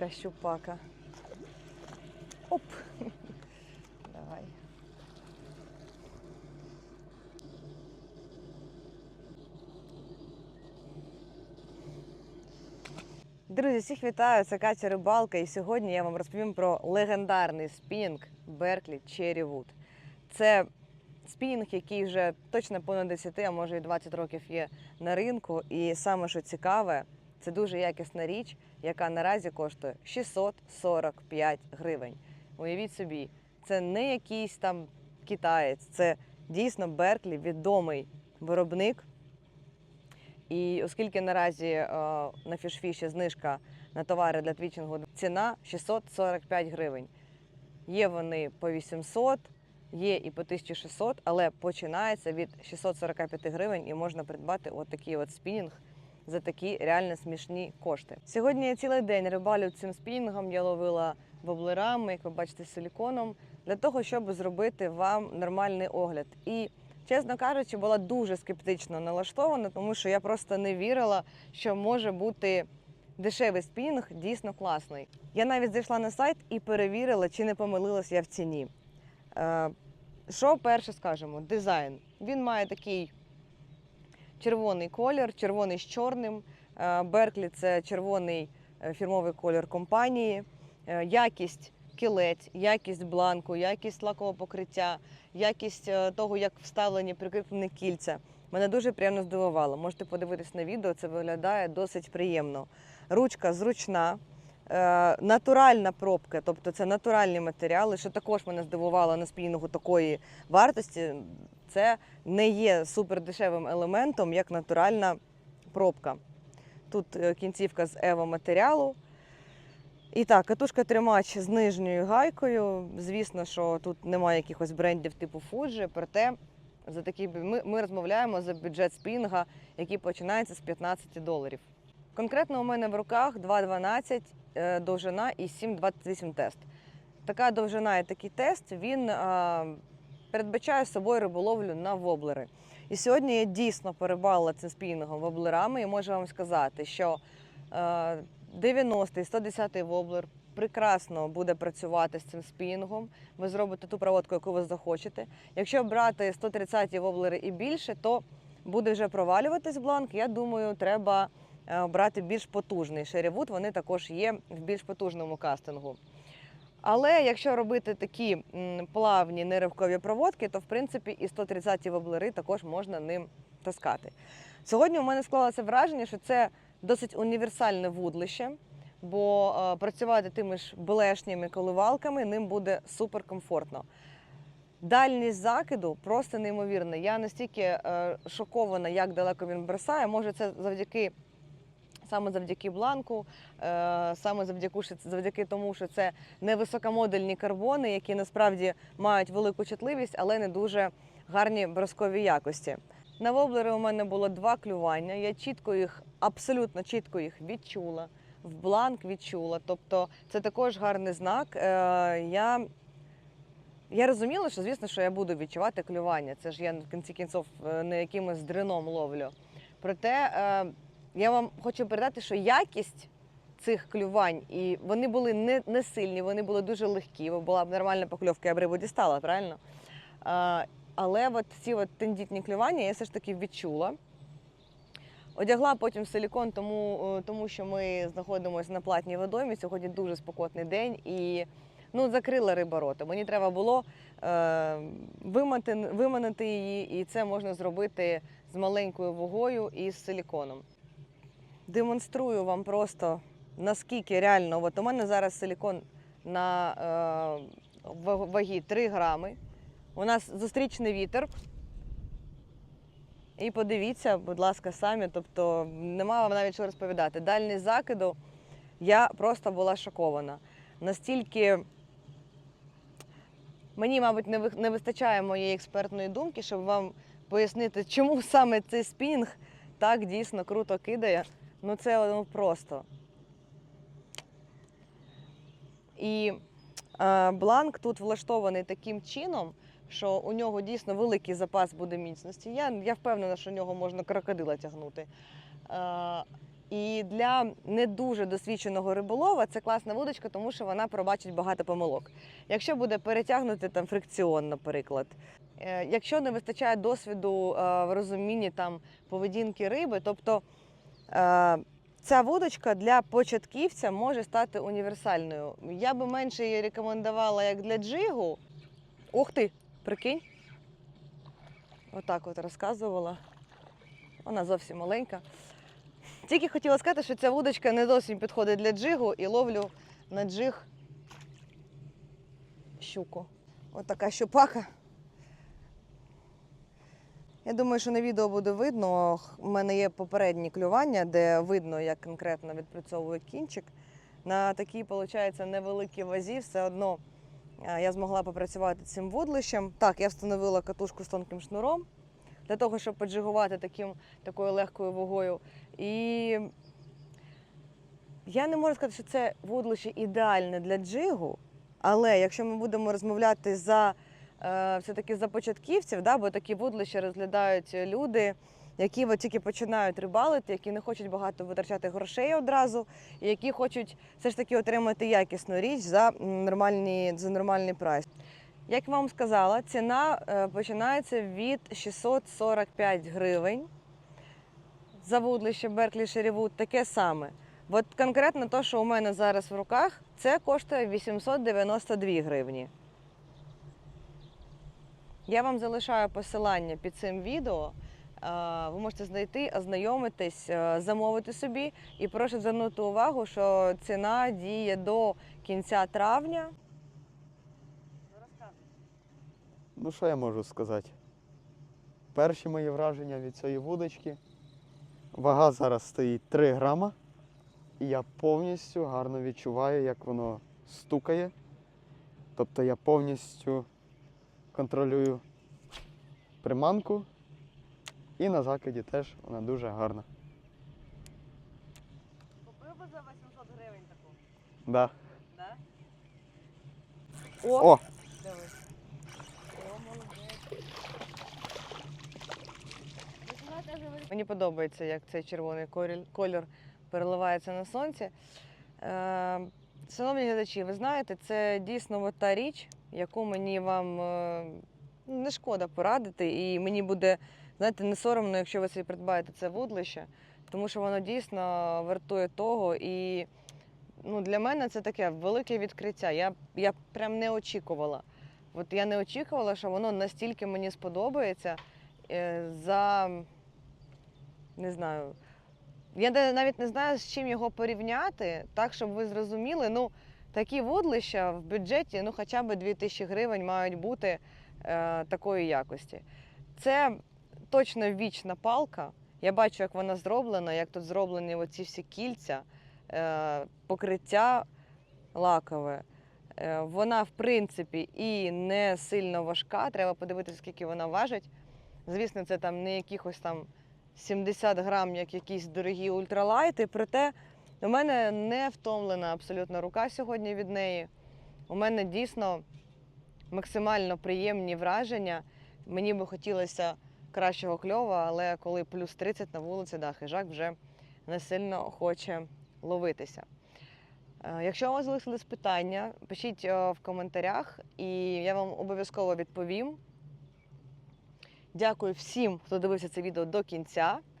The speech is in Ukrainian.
Яка щупака. Оп. Давай. Друзі, всіх вітаю! Це Катя Рибалка, і сьогодні я вам розповім про легендарний спінінг Берклі Wood. Це спінінг, який вже точно понад 10, а може і 20 років є на ринку. І саме що цікаве, це дуже якісна річ, яка наразі коштує 645 гривень. Уявіть собі, це не якийсь там китаєць, це дійсно Берклі, відомий виробник. І оскільки наразі е, на фішфіші знижка на товари для твічингу, ціна 645 гривень. Є вони по 800, є і по 1600, але починається від 645 гривень і можна придбати от такий от спінінг за такі реально смішні кошти. Сьогодні я цілий день рибалю цим спінінгом, я ловила воблерами, як ви бачите, силіконом, для того, щоб зробити вам нормальний огляд. І чесно кажучи, була дуже скептично налаштована, тому що я просто не вірила, що може бути дешевий спінінг дійсно класний. Я навіть зайшла на сайт і перевірила, чи не помилилась я в ціні. Е, Що перше скажемо? Дизайн. Він має такий червоний колір, червоний з чорним. Е, Берклі це червоний е, фірмовий колір компанії, Е, якість кілець, якість бланку, якість лакового покриття, якість того, як вставлені прикріплені кільця. Мене дуже приємно здивувало. Можете подивитись на відео, це виглядає досить приємно. Ручка зручна, натуральна пробка, тобто це натуральні матеріали, що також мене здивувало на спінінгу такої вартості. Це не є супердешевим елементом, як натуральна пробка. Тут е, кінцівка з ево матеріалу. І так, катушка тримач з нижньою гайкою. Звісно, що тут немає якихось брендів типу Fuji, проте за такі ми, ми розмовляємо за бюджет спінга, який починається з 15 доларів. Конкретно у мене в руках 2,12 е, довжина і 7,28 тест. Така довжина і такий тест він а, передбачає собою риболовлю на воблери. І сьогодні я дійсно перебалила цим спінінгом воблерами і можу вам сказати, що е, 90-й, 110-й воблер прекрасно буде працювати з цим спінінгом. Ви зробите ту проводку, яку ви захочете. Якщо брати 130-ті воблери і більше, то буде вже провалюватись бланк. Я думаю, треба е, брати більш потужний шерівуд. Вони також є в більш потужному кастингу. Але якщо робити такі плавні неривкові проводки, то в принципі і 130-ті воблери також можна ним таскати. Сьогодні у мене склалося враження, що це досить універсальне вудлище, бо е, працювати тими ж блешніми коливалками ним буде суперкомфортно. Дальність закиду просто неймовірна. Я настільки е, шокована, як далеко він бросає. Може, це завдяки саме завдяки бланку, е, саме завдяки, завдяки тому, що це невисокомодельні карбони, які насправді мають велику чутливість, але не дуже гарні броскові якості. На воблери у мене було два клювання. Я чітко їх, абсолютно чітко їх відчула. В бланк відчула. Тобто це також гарний знак. Е, я, я розуміла, що звісно, що я буду відчувати клювання. Це ж я в кінці кінців не якимось дрином ловлю. Проте е, я вам хочу передати, що якість цих клювань, і вони були не, не сильні, вони були дуже легкі. Бо була б нормальна покльовка, я б рибу дістала, правильно? А, але от ці от тендітні клювання я все ж таки відчула. Одягла потім силікон, тому, е, тому що ми знаходимося на платній водоймі. Сьогодні дуже спекотний день і ну, закрила риба рота. Мені треба було е, вимати, виманити її, і це можна зробити з маленькою вагою і з силіконом. Демонструю вам просто наскільки реально. От у мене зараз силікон на е, вагі 3 грами. У нас зустрічний вітер. І подивіться, будь ласка, самі. Тобто нема вам навіть що розповідати. Дальність закиду я просто була шокована. Настільки мені, мабуть, не ви- не вистачає моєї експертної думки, щоб вам пояснити, чому саме цей спінінг так дійсно круто кидає. Ну це ну, просто. І е, бланк тут влаштований таким чином, що у нього дійсно великий запас буде міцності. Я, я впевнена, що у нього можна крокодила тягнути. Е, І для не дуже досвідченого риболова це класна вудочка, тому що вона пробачить багато помилок. Якщо буде перетягнути там фрикціон, наприклад. Е, Якщо не вистачає досвіду е, в розумінні там поведінки риби, тобто ця вудочка для початківця може стати універсальною. Я би менше її рекомендувала як для джигу. Ух ти, прикинь. Отак от розказувала. Вона зовсім маленька. Тільки хотіла сказати, що ця вудочка не зовсім підходить для джигу і ловлю на джиг щуку. От така щупака. Я думаю, що на відео буде видно. У мене є попередні клювання, де видно, як конкретно відпрацьовує кінчик. На такій, виходить, невеликій вазі все одно е, я змогла попрацювати цим вудлищем. Так, я встановила катушку з тонким шнуром для того, щоб поджигувати таким, такою легкою вагою. І я не можу сказати, що це вудлище ідеальне для джигу, але якщо ми будемо розмовляти за все-таки за початківців, да, бо такі вудлища розглядають люди, які от тільки починають рибалити, які не хочуть багато витрачати грошей одразу, і які хочуть все ж таки отримати якісну річ за нормальні, за нормальний прайс. Як вам сказала, ціна е, починається від 645 гривень. За вудлище Берклі Шерівуд таке саме. От конкретно те, що у мене зараз в руках, це коштує 892 гривні. Я вам залишаю посилання під цим відео. Е, Ви можете знайти, ознайомитись, е, замовити собі. І прошу звернути увагу, що ціна діє до кінця травня. Ну, що я можу сказати? Перші мої враження від цієї вудочки. Вага зараз стоїть 3 грама. І я повністю гарно відчуваю, як воно стукає. Тобто я повністю контролюю приманку. І на закиді теж вона дуже гарна. Купив би за 800 гривень таку. Да. Да? О! Дивись. О, молодець. Мені подобається, як цей червоний колір, колір переливається на сонці. Е, шановні глядачі, ви знаєте, це дійсно от та річ, яку мені вам е, ну, не шкода порадити, і мені буде, знаєте, не соромно, якщо ви собі придбаєте це вудлище, тому що воно дійсно вартує того. І ну, для мене це таке велике відкриття. Я, я прям не очікувала. От я не очікувала, що воно настільки мені сподобається е, за не знаю. Я навіть не знаю, з чим його порівняти, так, щоб ви зрозуміли. Ну, такі вудлища в бюджеті, ну, хоча б 2000 гривень мають бути е, такої якості. Це точно вічна палка. Я бачу, як вона зроблена, як тут зроблені оці всі кільця, е, покриття лакове. Е, Вона, в принципі, і не сильно важка. Треба подивитися, скільки вона важить. Звісно, це там не якихось там 70 грам, як якісь дорогі ультралайти. Проте у мене не втомлена абсолютно рука сьогодні від неї. У мене дійсно максимально приємні враження. Мені би хотілося кращого кльова, але коли плюс 30 на вулиці, да, хижак вже не сильно хоче ловитися. Е, Якщо у вас залишились питання, пишіть е, в коментарях, і я вам обов'язково відповім. Дякую всім, хто дивився це відео до кінця.